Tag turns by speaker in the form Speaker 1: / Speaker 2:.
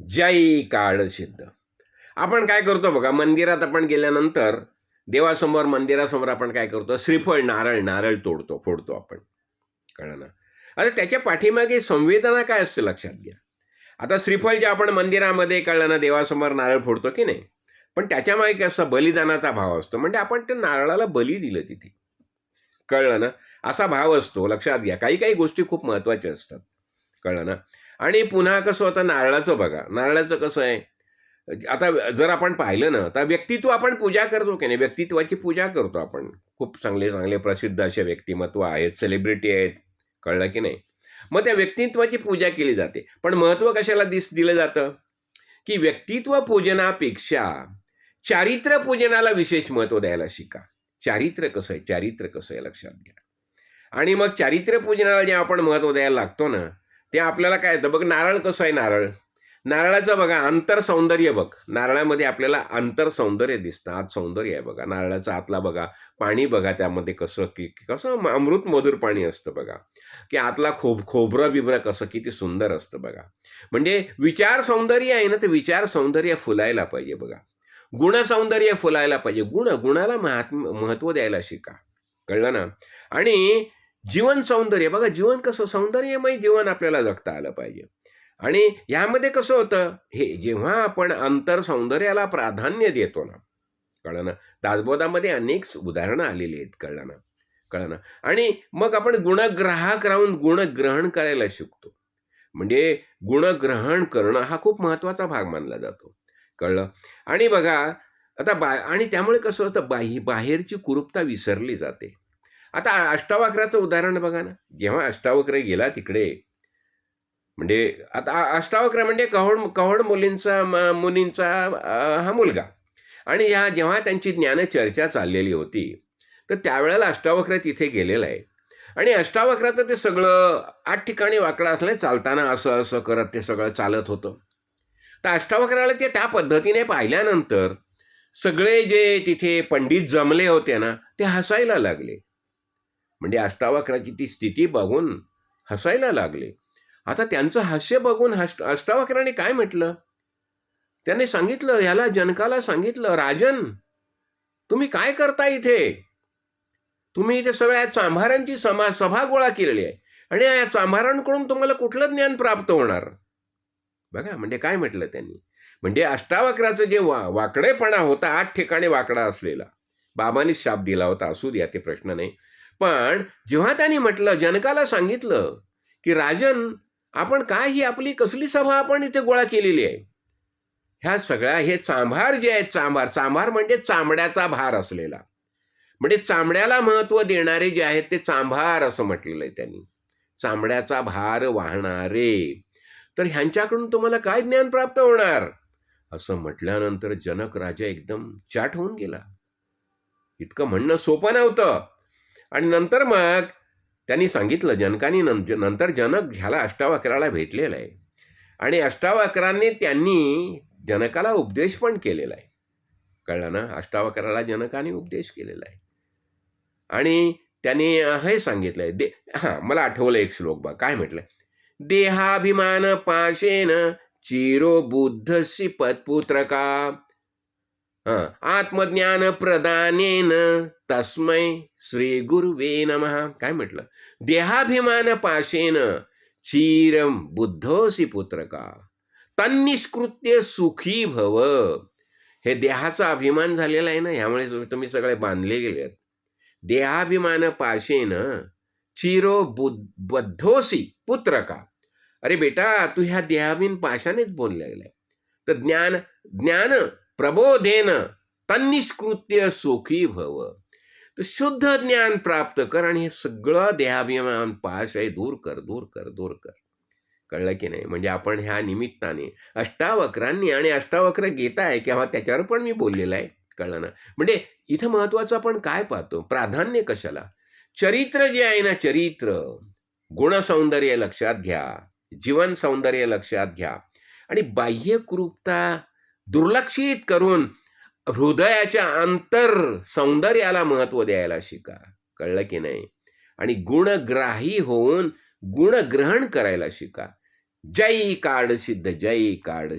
Speaker 1: जय काळ सिद्ध. आपण काय करतो बघा मंदिरात आपण गेल्यानंतर देवासमोर मंदिरासमोर आपण काय करतो? श्रीफळ नारळ नारळ तोडतो फोडतो आपण. कळलं ना? आता त्याच्या पाठीमागे संवेदना काय असते लक्षात घ्या. आता श्रीफळ जे आपण मंदिरामध्ये कळलं ना देवासमोर नारळ फोडतो की नाही? पण त्याच्यामागे कसं बलिदानाचा भाव असतो. म्हणजे आपण त्या नारळाला बली दिलं तिथे. कळलं ना? असा भाव असतो. लक्षात घ्या. काही काही गोष्टी खूप महत्त्वाच्या असतात. कळलं ना? आणि पुन्हा कसं आता नारळाचं बघा. नारळाचं कसं आहे आता जर आपण पाहिलं ना तर व्यक्तित्व आपण पूजा करतो की नाही? व्यक्तित्वाची पूजा करतो आपण. खूप चांगले चांगले प्रसिद्ध असे व्यक्तिमत्व आहेत सेलिब्रिटी आहेत. कळलं की नाही? मग त्या व्यक्तित्वाची पूजा केली जाते. पण महत्त्व कशाला दिस दिलं जातं? की व्यक्तित्व पूजनापेक्षा चारित्र्य पूजनाला विशेष महत्त्व द्यायला शिका. चारित्र्य कसं आहे? चारित्र्य कसं आहे? लक्षात घ्या. आणि मग चारित्र्य पूजनाला जे आपण महत्त्व द्यायला लागतो ना ते आपल्याला काय येतं? बघ नारळ कसं आहे नारळ? नारळाचं बघा अंतर सौंदर्य बघ. नारळामध्ये आपल्याला अंतर सौंदर्य दिसतं आत सौंदर्य आहे बघा. नारळाचा आतला बघा पाणी बघा त्यामध्ये कसं की कसं अमृत मधुर पाणी असतं बघा. की आतला खोब खोबरं बिबरं कसं किती सुंदर असतं बघा. म्हणजे विचार सौंदर्य आहे ना ते विचार सौंदर्य फुलायला पाहिजे बघा. गुणसौंदर्य फुलायला पाहिजे. गुण गुणाला महात्म महत्त्व द्यायला शिका. कळलं ना? आणि जीवन सौंदर्य. बघा जीवन कसं सौंदर्यमय जीवन आपल्याला जगता आलं पाहिजे. आणि ह्यामध्ये कसं होतं? हे जेव्हा आपण अंतर सौंदर्याला प्राधान्य देतो ना कळलं ना? दासबोधामध्ये अनेक उदाहरणं आलेली आहेत कळलं ना? कळलं ना? आणि मग आपण गुणग्राहक राहून गुणग्रहण करायला शिकतो. म्हणजे गुणग्रहण करणं हा खूप महत्त्वाचा भाग मानला जातो. कळलं? आणि बघा आता बा आणि त्यामुळे कसं होतं? बाही बाहेरची कुरूपता विसरली जाते. आता अष्टावक्राचं उदाहरण बघा ना. जेव्हा अष्टावक्र गेला तिकडे म्हणजे आता अष्टावक्र म्हणजे कहोड कहोड मुलींचा मुनींचा हा मुलगा. आणि ह्या जेव्हा त्यांची ज्ञान चर्चा चाललेली होती तर त्यावेळेला अष्टावक्र तिथे गेलेला आहे. आणि अष्टावक्राचं ते सगळं आठ ठिकाणी वाकडं असलं चालताना असं असं करत ते सगळं चालत होतं. तर अष्टावक्राला ते त्या पद्धतीने पाहिल्यानंतर सगळे जे तिथे पंडित जमले होते ना ते हसायला लागले. म्हणजे अष्टावक्राची ती स्थिती बघून हसायला लागले. आता त्यांचं हास्य बघून हष्ट अष्टावक्राने काय म्हटलं? त्याने सांगितलं ह्याला जनकाला सांगितलं राजन तुम्ही काय करता इथे? तुम्ही इथे सगळ्या चांभारांची समा सभा गोळा केलेली आहे आणि या चांभारांकडून तुम्हाला कुठलं ज्ञान प्राप्त होणार? बघा म्हणजे काय म्हटलं त्यांनी? म्हणजे अष्टावक्राचं जे वा वाकडेपणा होता आठ ठिकाणी वाकडा असलेला. बाबांनी शाप दिला होता असू द्या ते प्रश्न नाही. पण जेव्हा त्यांनी म्हटलं जनकाला सांगितलं की राजन आपण काय ही आपली कसली सभा आपण इथे गोळा केलेली आहे? ह्या सगळ्या हे चांभार जे आहेत चांभार चांभार म्हणजे चामड्याचा भार असलेला. म्हणजे चामड्याला महत्त्व देणारे जे आहेत ते चांभार असं म्हटलेलं आहे त्यांनी. चामड्याचा भार वाहणारे. तर ह्यांच्याकडून तुम्हाला काय ज्ञान प्राप्त होणार? असं म्हटल्यानंतर जनक राजा एकदम चाट होऊन गेला. इतकं म्हणणं सोपं नव्हतं. आणि नंतर मग त्यांनी सांगितलं जनकानी नं- नंतर जनक ह्याला अष्टावक्राला भेटलेला आहे. आणि अष्टावक्रांनी त्यांनी जनकाला उपदेश पण केलेला आहे. कळलं ना? अष्टावक्राला जनकाने उपदेश केलेला आहे. आणि त्यांनी हे सांगितलं आहे दे हां मला आठवलं एक श्लोक बा काय म्हटलं? देहाभिमान पाशेन चिरो बुद्धसी पत्पुत्रका का आत्मज्ञान प्रदानेन तस्मै श्री गुरुवे नमः. काय म्हटलं? देहाभिमान पाशेन चिरम बुद्धोसी पुत्रका. तन्निष्कृत्य सुखी भव. हे देहाचा अभिमान झालेला आहे ना? ह्यामुळे तुम्ही- सगळे बांधले गेलेत. देहाभिमान पाशेन चिरो बुद्ध बद्धोसी पुत्रका. अरे बेटा तू ह्या देहाभिन पाशानेच बोलले गेलाय तर ज्ञान ज्ञान प्रबोधेन तन्निष्कृत्य सुखी भव. तर शुद्ध ज्ञान प्राप्त कर आणि हे सगळं देहाभिमान पाश आहे दूर कर दूर कर दूर कर. कळलं की नाही? म्हणजे आपण ह्या निमित्ताने अष्टावक्रांनी आणि अष्टावक्र गीता आहे किंवा त्याच्यावर पण मी बोललेलं आहे. कळलं ना? म्हणजे इथं महत्त्वाचं आपण काय पाहतो? प्राधान्य कशाला? चरित्र जे आहे ना चरित्र गुणसौंदर्य लक्षात घ्या जीवन सौंदर्य लक्षात घ्या. आणि बाह्यकृपता दुर्लक्षित करून हृदयाच्या अंतर सौंदर्याला महत्त्व द्यायला शिका. कळलं की नाही? आणि गुणग्राही होऊन गुणग्रहण करायला शिका. जय काड सिद्ध जय काड